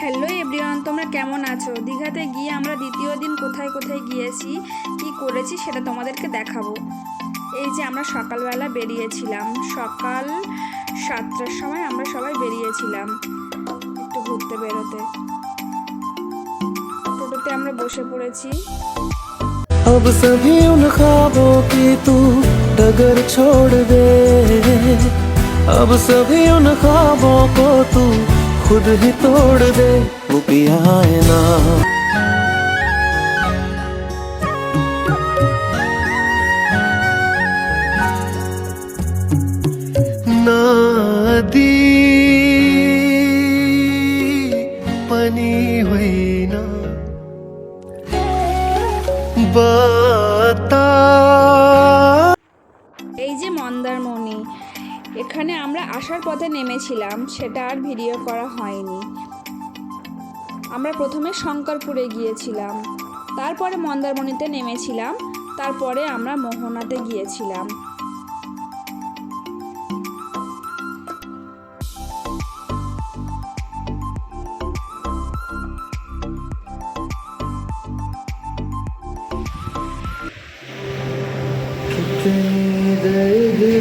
Hello everyone তোমরা কেমন আছো দীঘাতে গিয়ে আমরা দ্বিতীয় দিন কোথায় কোথায় গিয়েছি কি করেছি সেটা তোমাদেরকে দেখাবো এই যে আমরা সকালবেলা বেরিয়েছিলাম সকাল সাতটার সময় আমরা সবাই বেরিয়েছিলাম একটু ঘুরতে বেরোতে টোটোতে আমরা বসে পড়েছি अब सभी उन ख्वाबों की तू डगर छोड़ दे अब सभी उन ख्वाबों को तू खुद ही तोड़ दे वो पिया है ना नदी যেখানে আমরা আসার পথে নেমেছিলাম, সেটা আর ভিডিও করা হয়নি। আমরা প্রথমে শঙ্করপুরে গিয়েছিলাম, তারপরে মন্দারমণিতে নেমেছিলাম, তারপরে আমরা মোহনাতে গিয়েছিলাম।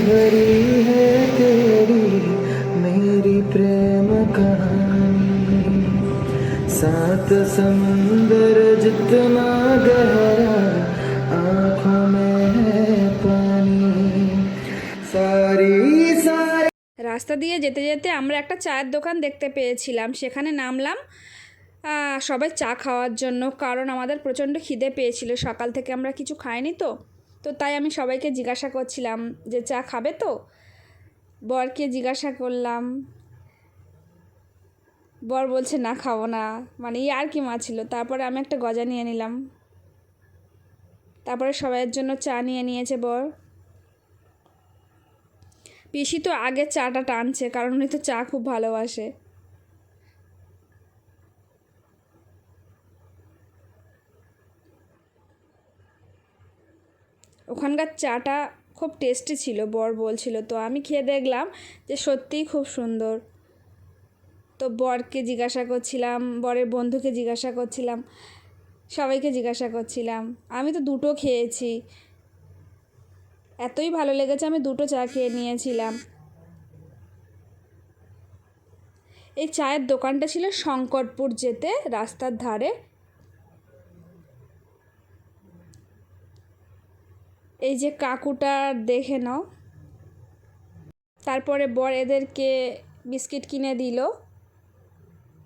भरी सात समुंदर जितना गहरा आंखों में है पानी सारी सारी রাস্তা দিয়ে যেতে যেতে আমরা একটা চায়ের দোকান দেখতে পেয়েছিলাম সেখানে নামলাম আহ, সবাই চা খাওয়ার জন্য কারণ আমাদের প্রচণ্ড খিদে পেয়েছিল সকাল থেকে আমরা কিছু খাইনি তো তো তাই আমি সবাইকে জিজ্ঞাসা করছিলাম যে চা খাবে তো বরকে জিজ্ঞাসা করলাম বর বলছে, না, খাব না। মানে ই আর কি মা ছিল। তারপরে আমি একটা গজা নিয়ে নিলাম। তারপরে সবাইয়ের জন্য চা নিয়ে নিয়েছে বর। পিসি তো আগে চাটা টানছে, কারণ উনি তো চা খুব ভালোবাসে। ওখানকার চাটা খুব টেস্টি ছিল, বর বলছিল। তো আমি খেয়ে দেখলাম যে সত্যিই খুব সুন্দর। তো বরকে জিজ্ঞাসা করছিলাম, বরের বন্ধুকে জিজ্ঞাসা করছিলাম, সবাইকে জিজ্ঞাসা করছিলাম, আমি তো দুটো খেয়েছি। এতই ভালো লেগেছে আমি দুটো চা খেয়ে নিয়েছিলাম। এই চায়ের দোকানটা ছিল শঙ্করপুর যেতে রাস্তার ধারে। এই যে কাকুটা দেখে নাও। তারপরে বর এদেরকে বিস্কিট কিনে দিল।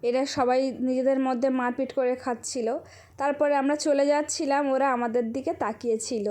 এরা সবাই নিজেদের মধ্যে মারপিট করে খাচ্ছিল। তারপরে আমরা চলে যাচ্ছিলাম, ওরা আমাদের দিকে তাকিয়েছিল।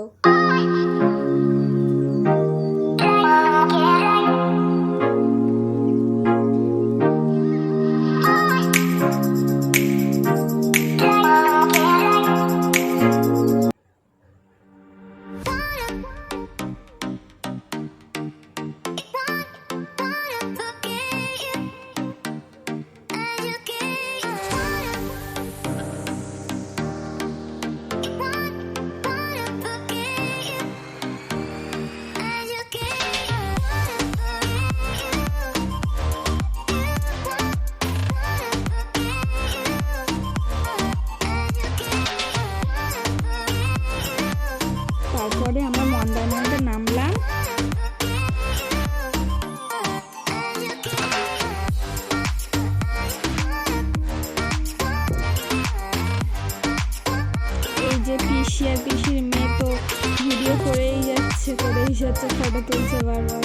যাচ্ছে ফটো তুলছে বারবার।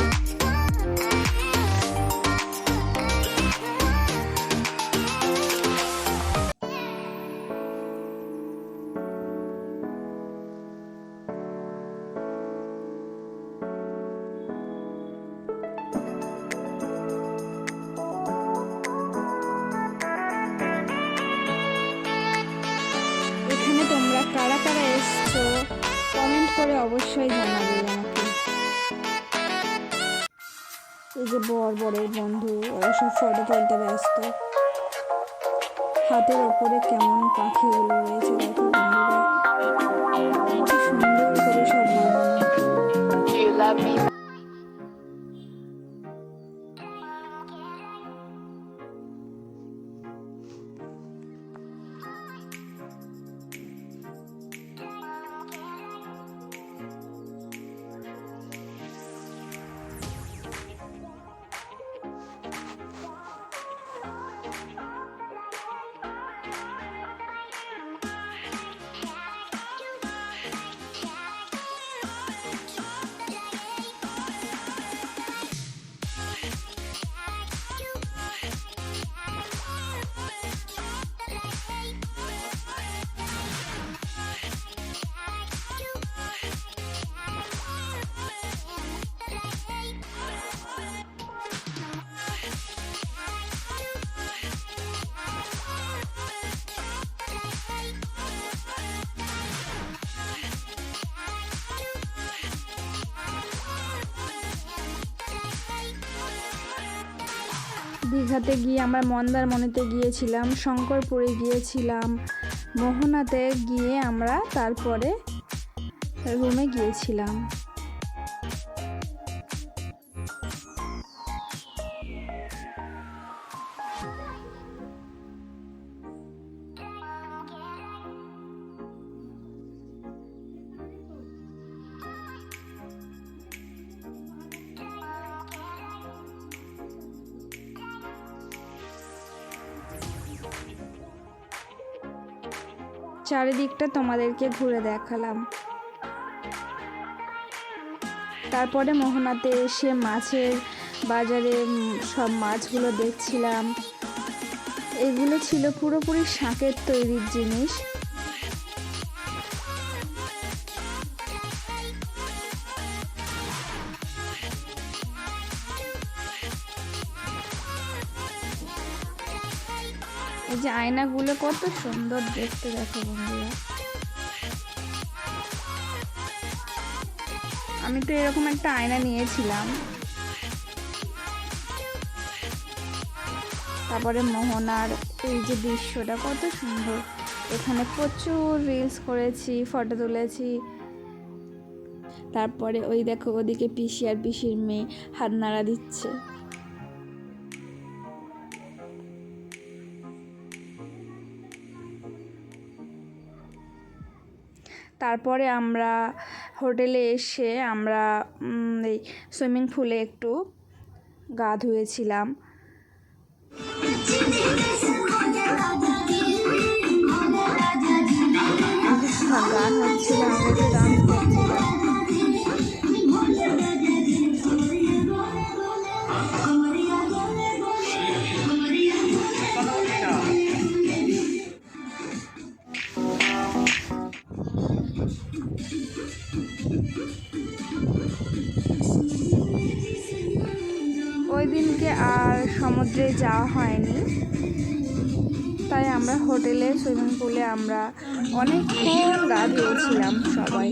কারা কারা এসছো কমেন্ট করে অবশ্যই জানাবে। আমাকে এই যে বর, বরের বন্ধু, ওরা সব ফটো তুলতে ব্যস্ত। হাতের ওপরে কেমন পাখিগুলো রয়েছে দেখো বন্ধুরা। সুন্দর করে সব বানানো। দীঘাতে গিয়ে আমরা মন্দারমণিতে গিয়েছিলাম শঙ্করপুরে গিয়েছিলাম মোহনাতে গিয়ে আমরা তারপরে রুমে গিয়েছিলাম। চারিদিকটা তোমাদেরকে ঘুরে দেখালাম। তারপরে মোহনাতে এসে মাছের বাজারে সব মাছগুলো দেখছিলাম। এগুলো ছিল পুরোপুরি শাঁকের তৈরির জিনিস। এই যে আয়নাগুলো কত সুন্দর দেখতে দেখো বন্ধুরা। আমি তো এরকম একটা আয়না নিয়েছিলাম। তারপরে মোহনার এই যে দৃশ্যটা কত সুন্দর। এখানে প্রচুর রিলস করেছি ফটো তুলেছি। তারপরে ওই দেখো ওদিকে পিসি আর পিসির মেয়ে হাত নাড়া দিচ্ছে। তারপরে আমরা হোটেলে এসে আমরা এই সুইমিং পুলে একটু গা ধুয়েছিলাম। গান হচ্ছিল আমরা একটু ডান্স যাওয়া হয়নি। তাই আমরা হোটেলে, সুইমিং পুলে আমরা অনেকক্ষণ গা ধুয়েছিলাম সবাই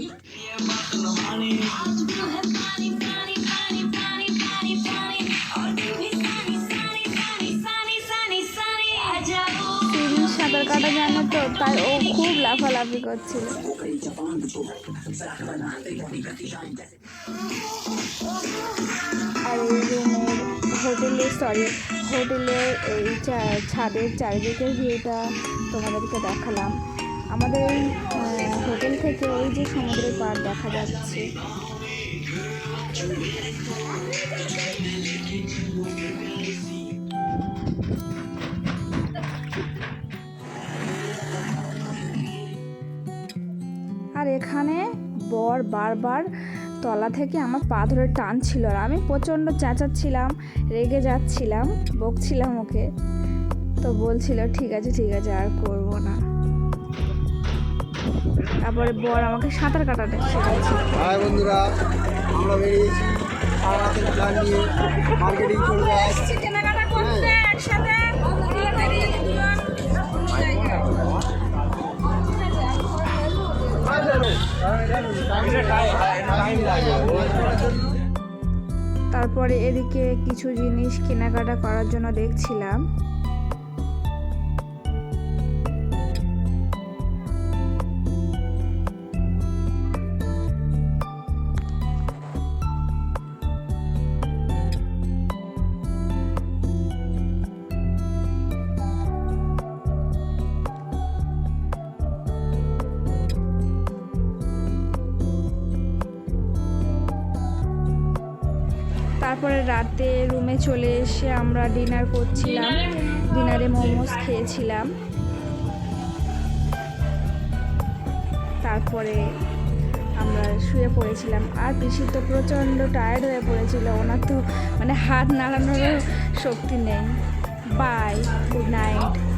সাঁতার কাটা জানে তো, তাই ও খুব লাফালাফি করছিল। আর এই রুমের হোটেলে সরি হোটেলের এই ছাদের চারিদিকের ভিউটা তোমাদেরকে দেখালাম। আমাদের এই হোটেল থেকে ওই যে সমুদ্রের পাড় দেখা যাচ্ছে। আর এখানে বর বারবার তলা থেকে আমার পা ধরে টানছিল আর আমি প্রচণ্ড চেঁচাচ্ছিলাম রেগে যাচ্ছিলাম বকছিলাম ওকে। তো বলছিল ঠিক আছে ঠিক আছে আর করব না। তারপরে বর আমাকে সাঁতার কাটাতে হাই বন্ধুরা আমরা বেরিয়েছি। সারাদিন প্ল্যান নিয়ে মার্কেটিং করব আজ। কেনাকাটা করতে একসাথে। তারপরে এদিকে কিছু জিনিস কেনাকাটা করার জন্য দেখছিলাম। রাতে রুমে চলে এসে আমরা ডিনার করছিলাম। ডিনারে মোমোস খেয়েছিলাম। তারপরে আমরা শুয়ে পড়েছিলাম। আর পিসি তো প্রচণ্ড টায়ার্ড হয়ে পড়েছিল। ওনার তো মানে হাত নাড়ানোরও শক্তি নেই। Bye good night